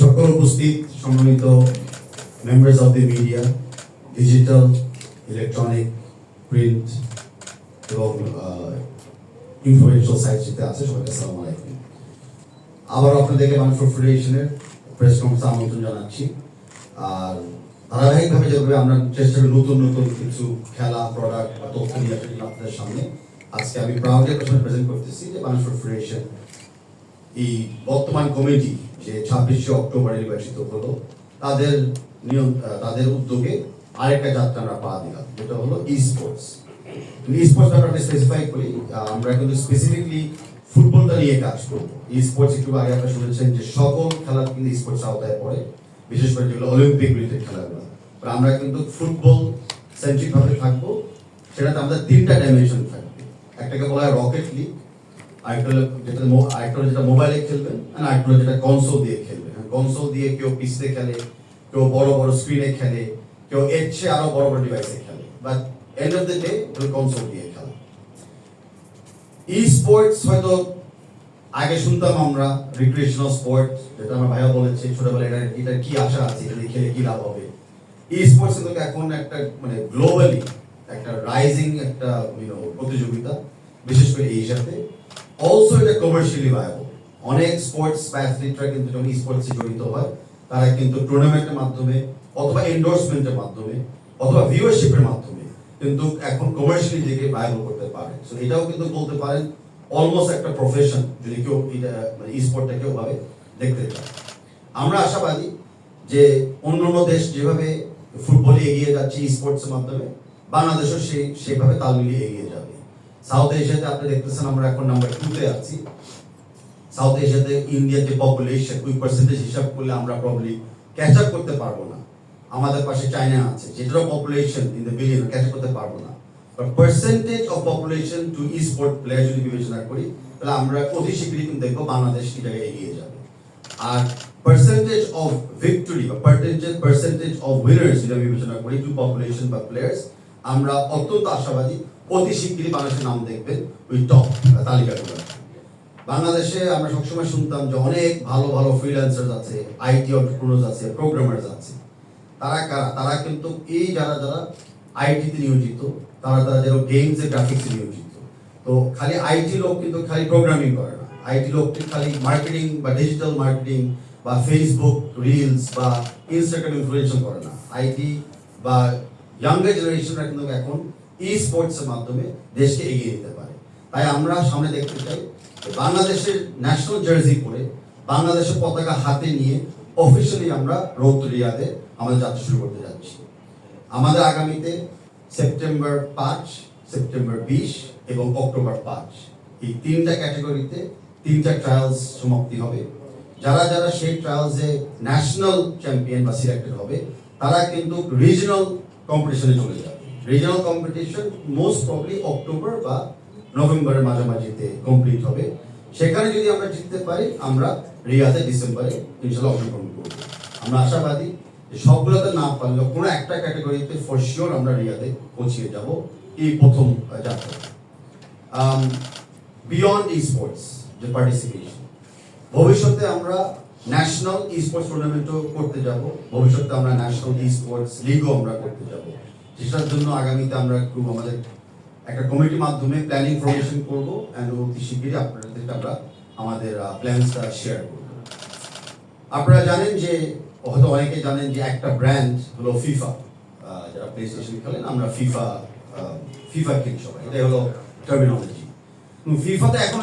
সকল উপস্থিত, সম্মানিত members of the media digital electronic print এবং ইনফরমেশনাল সাইট যেতে আছে, সবাইকে আসসালামু আলাইকুম। আবার আপনাদেরকে মানুষ ফেডারেশনের প্রেস কনফারেন্স আমন্ত্রণ জানাচ্ছি। আর ধারাবাহিকভাবে যেভাবে আমরা চেষ্টা করি নতুন নতুন কিছু খেলা প্রোডাক্ট বা তথ্য নিয়ে আপনাদের সামনে, আজকে আমি প্রাউডলি আপনার প্রেজেন্ট করতেছি যে মানুষ ফেডারেশন এই বর্তমান কমিটি যে ছাব্বিশে অক্টোবর নির্বাচিত হলো, তাদের নিয়ম তাদের উদ্যোগে আরেকটা যাত্রা আমরা পা দিলাম, যেটা হলো ই স্পোর্টস স্পোর্টস ব্যাপারটা স্পেসিফাই করি আমরা কিন্তু স্পেসিফিকলি ফুটবলটা নিয়ে কাজ করব। ই স্পোর্টস একটু আগে আপনারা শুনেছেন যে সকল খেলা কিন্তু স্পোর্টস আওতায় পড়ে, বিশেষ করে যেগুলো অলিম্পিক রিলেটেড খেলাগুলো। আমরা কিন্তু ফুটবল সেন্ট্রিক ভাবে থাকব, সেটাতে আমাদের তিনটা ডাইমেনশন থাকবে। একটাকে বলা হয় রকেট লিগ আরেকটা যেটা আরেকটা যেটা মোবাইলে খেলবেন আর আরেকটা যেটা কনসোল দিয়ে খেলবেন। কনসোল দিয়ে কেউ পিসতে খেলে, কেউ বড় বড় স্ক্রিনে খেলে, কেউ এর চেয়ে আরও বড় বড় ডিভাইসে খেলে। But end of the day console দিয়ে খেলা। ই স্পোর্টস হয়তো আগে শুনতাম আমরা রিক্রিয়েশনাল স্পোর্ট যেটা আমার ভাইয়া বলেছে ছোটবেলায় এটা এটা কি আশা আছে, এটা খেলে কি লাভ হবে? ই স্পোর্টস কিন্তু এখন একটা মানে গ্লোবালি একটা রাইজিং একটা প্রতিযোগিতা, বিশেষ করে এশিয়াতে। অলসো এটা কমার্শিয়ালি ভায়াবল অনেক স্পোর্টস বা অ্যাথলিটরা কিন্তু যখন স্পোর্টসে জড়িত হয়, তারা কিন্তু টুর্নামেন্টের মাধ্যমে অথবা এন্ডোর্সমেন্টের মাধ্যমে অথবা ভিউয়ারশিপের মাধ্যমে কিন্তু এখন কমার্শিয়ালি নিজেকে ভায়াবল করতে পারে। সো এটাও কিন্তু বলতে পারেন অলমোস্ট একটা প্রফেশন যদি কেউ এটা মানে স্পোর্টটাকে ওভাবে দেখতে চায়। আমরা আশাবাদী যে অন্য অন্য দেশ যেভাবে ফুটবলে এগিয়ে যাচ্ছে স্পোর্টসের মাধ্যমে, বাংলাদেশও সেই সেভাবে তাল মিলিয়ে এগিয়ে যাবে। সাউথ এশিয়াতে আপনি দেখতেছেন আমরা এখন নাম্বার টুতে আছি। সাউথ এশিয়াতে ইন্ডিয়ার যে পপুলেশন ওই পার্সেন্টেজ হিসাব করলে আমরা প্রবলি ক্যাচ আপ করতে পারব না। আমাদের পাশে চায়না আছে, যেটারও population in the billion catch করতে পারব না। But percentage of population to e sport player যদি বিবেচনা করি, তাহলে আমরা অতি শীঘ্রই কিন্তু দেখব বাংলাদেশ এই জায়গায় এগিয়ে যাবে। আর পার্সেন্টেজ অফ ভিক্টরি বা পার্সেন্টেজ অফ উইনার্স যদি বিবেচনা করি টু পপুলেশন বা প্লেয়ার্স আমরা অত্যন্ত আশাবাদী, অতি শীঘ্রই বাংলাদেশের নাম দেখবেন ওই টপ তালিকাগুলো। বাংলাদেশে আমরা সবসময় শুনতাম যে অনেক ভালো ভালো ফ্রিল্যান্সার আছে আইটি অন্টারপ্রেনার্স আছে প্রোগ্রামার্স আছে তারা কারা? তারা কিন্তু এই যারা যারা আইটিতে নিয়োজিত, তারা তারা যেন গেমস গ্রাফিক্সে নিয়োজিত। তো খালি আইটি লোক কিন্তু খালি প্রোগ্রামিং করে না। আইটি লোক খালি মার্কেটিং বা ডিজিটাল মার্কেটিং বা ফেসবুক রিলস বা ইনস্টাগ্রাম ইনফ্লুয়েন্সার করে না। আইটি বা ইয়াঙ্গার জেনারেশনরা কিন্তু এখন ই স্পোর্টসের মাধ্যমে দেশকে এগিয়ে দিতে পারে। তাই আমরা সামনে দেখতে চাই বাংলাদেশের ন্যাশনাল জার্সি পরে বাংলাদেশের পতাকা হাতে নিয়ে অফিসিয়ালি আমরা রৌদ্র রিয়াদে আমাদের যাত্রা শুরু করতে যাচ্ছি। আমাদের আগামীতে সেপ্টেম্বর পাঁচ, সেপ্টেম্বর বিশ এবং অক্টোবর পাঁচ। এই তিনটা ক্যাটাগরিতে তিনটা ট্রায়ালস সমাপ্তি হবে। যারা যারা সেই ট্রায়ালসে ন্যাশনাল চ্যাম্পিয়ন বা সিলেক্টেড হবে, তারা কিন্তু রিজনাল কম্পিটিশনে চলে যাবে regional competition most probably October বা নভেম্বরের মাঝামাঝিতে কমপ্লিট হবে। সেখানে যদি আমরা জিততে পারি, আমরা রিয়াতে ডিসেম্বরে ইনশাল্লাহ অংশগ্রহণ করব। আমরা আশাবাদী সবগুলোতে না পারলেও কোনো একটা ক্যাটাগরিতে ফর শিওর আমরা রিয়াতে পৌঁছিয়ে যাব এই প্রথম যাত্রা। বিয়ন্ড ই স্পোর্টস যে পার্টিসিপেশন ভবিষ্যতে আমরা ন্যাশনাল ই স্পোর্টস টুর্নামেন্টও করতে যাব। ভবিষ্যতে আমরা ন্যাশনাল ই স্পোর্টস লিগও আমরা করতে যাব। সেটার জন্য আগামীতে আমরা একটু আমাদের একটা কমিটির মাধ্যমে প্ল্যানিং ফরমেশন করব অ্যান্ড অতি শিগগিরই আপনাদেরকে আমরা আমাদের প্ল্যানসটা শেয়ার করব। আপনারা জানেন যে, হয়তো অনেকে জানেন যে একটা ব্র্যান্ড হলো ফিফা যারা প্লে স্টেশন খেলেন, আমরা ফিফা ফিফা খেলি সবাই। এটাই হলো টার্মিনোলজি ফিফাতে এখন